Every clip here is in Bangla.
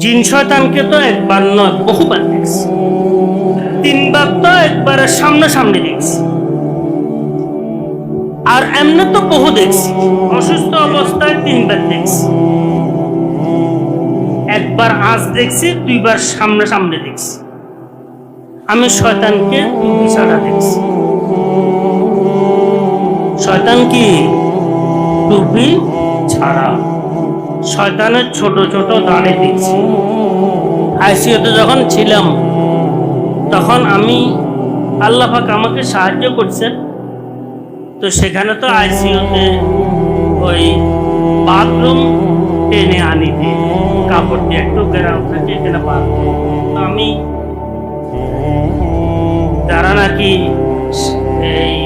জিন শয়তানকে তো একবার নয়, বহুবার দেখছি। তিনবার তো একবারে সামনে সামনে দেখছি। আর এমনি তো বহু দেখছি, অসুস্থ অবস্থায় তিনবার দেখছি। একবার আজ দেখছি, দুইবার সামনে সামনে দেখছি। আমি শয়তানকে ছাড়া দেখছি। শয়তান কি টুপি ছাড়া? শয়তানের ছোট ছোট দাঁড়ে দেখছি আইসিওতে যখন ছিলাম, তখন আমি আল্লাহ পাক আমাকে সাহায্য করছেন। তো সেখানে তো আইসিইউতে ওই বাথরুম টেনে আনিতে কাপড় দিয়ে একটু গেরাম থাকে এখানে বাথরুম আমি যারা নাকি এই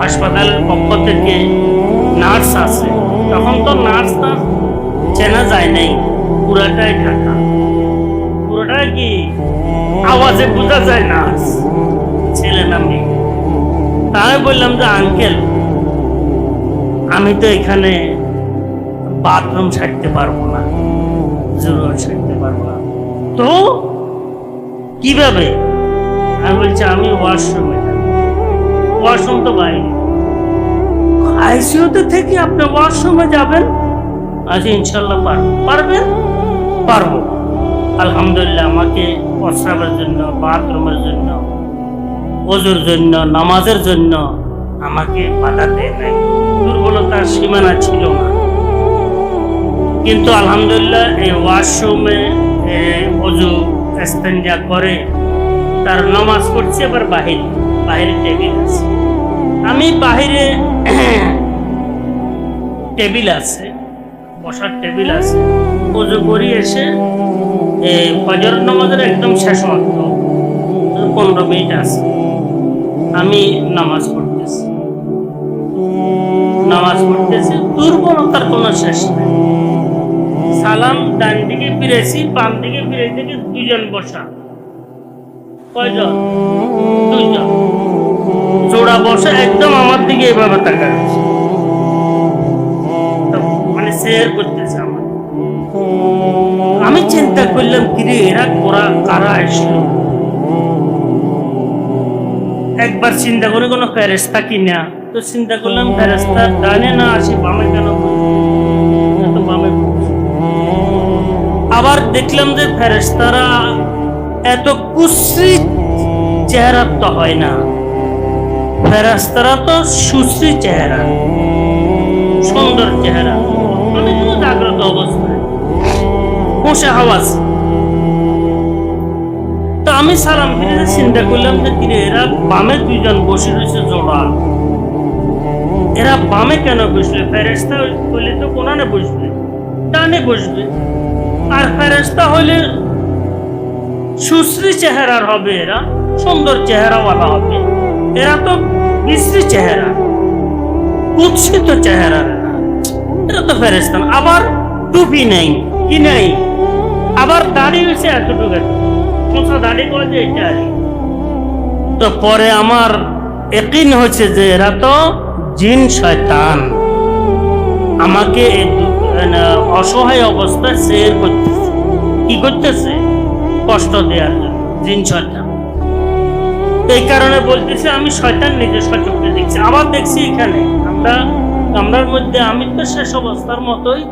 হাসপাতালের পক্ষ থেকে নার্স আছে তখন তো নার্সটা চেনা যায় নাই, পুরাটাই ঢাকা। পুরোটাই কি? আওয়াজে বোঝা যায় নার্স, ছেলে না মেয়ে। তা আমি বললাম যে, আঙ্কেল, আমি তো এখানে বাথরুম ছাড়তে পারব না জরুর ছাড়তে পারব না। তো কীভাবে? আমি বলছি, আমি ওয়াশরুমে ওয়াশরুম তো বাইরে। আইসিইউতে থেকে আপনি ওয়াশরুমে যাবেন? আচ্ছা ইনশাল্লাহ পারবেন? পারব। আলহামদুলিল্লাহ, আমাকে প্রস্রাবের জন্য, বাথরুমের জন্য, ওজুর জন্য, নামাজের জন্য আমাকে বাধা দেয় নাই। দুর্বলতার সীমানা ছিল না। কিন্তু আলহামদুলিল্লাহ, এই ওয়াশরুমে অজু এস্তেঞ্জা করে তার নামাজ পড়ছে এবার বাহির, বাহিরে টেবিল আছে। আমি বাহিরে টেবিল আছে, বসার টেবিল আছে। অজু করি এসে ফজর নামাজের একদম শেষ মাত্র পনেরো মিনিট আছে। আমি নামাজ পড়তেছি। নামাজ পড়তেছি, দুর্বলতার কোনো শেষ নেই। সালাম ডান দিকে ফিরেছি, বাম দিকে ফিরে থেকে দুজন বসা। কয়জন? দুইজন। জোড়া বসে একদম আমার দিকে এভাবে তাকাচ্ছে। তো মানে শেয়ার করতেছে আমার আমি চিন্তা করলাম, কিরে, এরা কোরা, কারা আসলো? একবার চিন্তা করে কোনো ফেরেস্তা কিনা। তো চিন্তা করলাম ফেরেস্তা ডানে না আসে বামে কেন আবার দেখলাম যে ফেরেস্তারা এত কুশ্রী চেহারা তো হয় না। ফেরেস্তারা তো সুশ্রী চেহারা, সুন্দর চেহারা। অবস্থায়। তো আমি সালাম ফিরে চিন্তা করলাম যে, কিরে, এরা বামে দুইজন বসে রয়েছে জোড়া এরা বামে কেন বসবে? ফেরেস্তা হইলে তো কোনানে বসবে? ডানে বসবে। আর ফেরেস্তা হইলে সুশ্রী চেহারার হবে এরা, সুন্দর চেহারাওয়ালা হবে। এরা তো বিশ্রী চেহারা, কুৎসিত চেহারার এরা তো ফেরেস্তান আবার টুপি নেই, কি নেই? আবার দাড়ি হয়েছে এতটুকু। মোছা দাড়ি করে যে। তো পরে আমার একিন হচ্ছে যে এরা তো জিন শয়তান। আমাকে অসহায় অবস্থায় শেয়ার করতেছে। কি করতেছে? কষ্ট দেওয়ার জিন শয়তান। এই কারণে বলতেছে, আমি শয়তান নিজস্ব চোখে দেখছি। আবার দেখছি এখানে, আমরা কামরার মধ্যে আমি তো শেষ অবস্থার মতোই।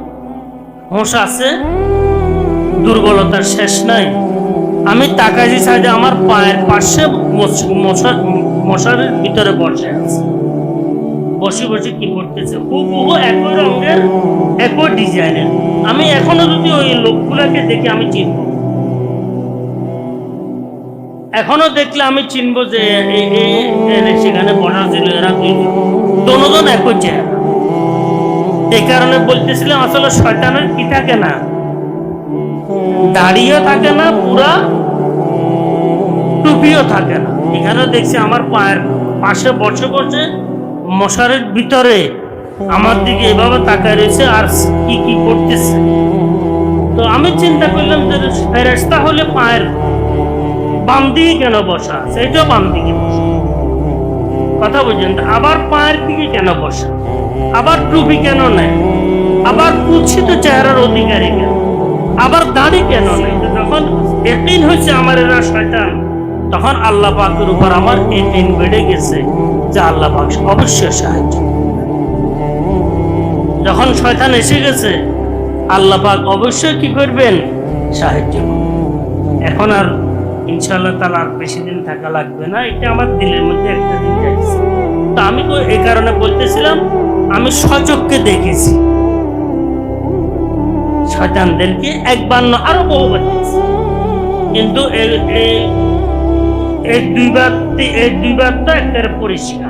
হোঁশ আছে, দুর্বলতার শেষ নাই। আমি তাকাজি সাইডে, আমার পায়ের পাশে মশ- মশার ভিতরে বসে আছে। বসে বসে কি করতেছে? হুবহু একই রঙের, একই ডিজাইনের আমি এখনও যদি ওই লোকগুলাকে দেখে, আমি চিনব। এখনও দেখলে আমি চিনবো যে সেখানে বসা ছিল এরা দনোজন একই চেহারা এই কারণে বলতেছিলাম আসলে শয়তানের কি থাকে না? দাড়িও থাকে না, পুরা টুপিও থাকে না। এখানে দেখছি আমার পায়ের পাশে বসে বসে মশারের ভিতরে আমার দিকে এভাবে তাকায় রয়েছে, আর কি কি করতেছে? তো আমি চিন্তা করলাম যে ফেরেস্তা হলে পায়ের বাম দিকে কেন বসা? সেটাও বাম দিকে কথা বুঝলেন আবার পায়ের দিকে কেন বসা? আবার টুপি কেন নেয়? আবার কুৎসিত চেহারার অধিকারী কেন? আবার দাড়ি কেন নেই তো যখন একদিন হচ্ছে আমার এরা শয়তান, তখন আল্লাহ পাকের উপর আমার একদিন বেড়ে গেছে যে আল্লাহ পাক অবশ্যই সাহায্য যখন শয়তান এসে গেছে, আল্লাহ পাক অবশ্যই কি করবেন? সাহায্য এখন আর ইনশাআল্লাহ তাহলে আর বেশি দিন থাকা লাগবে না। এটা আমার দিলের মধ্যে একটা দিন যাচ্ছে তো আমি তো এই কারণে বলতেছিলাম, আমি সচককে দেখেছি। শয়তানদেরকে একবার না, আরও বহুবার দেখেছি। কিন্তু এই দুইবার এই দুইবার তো একটা পরিষ্কার।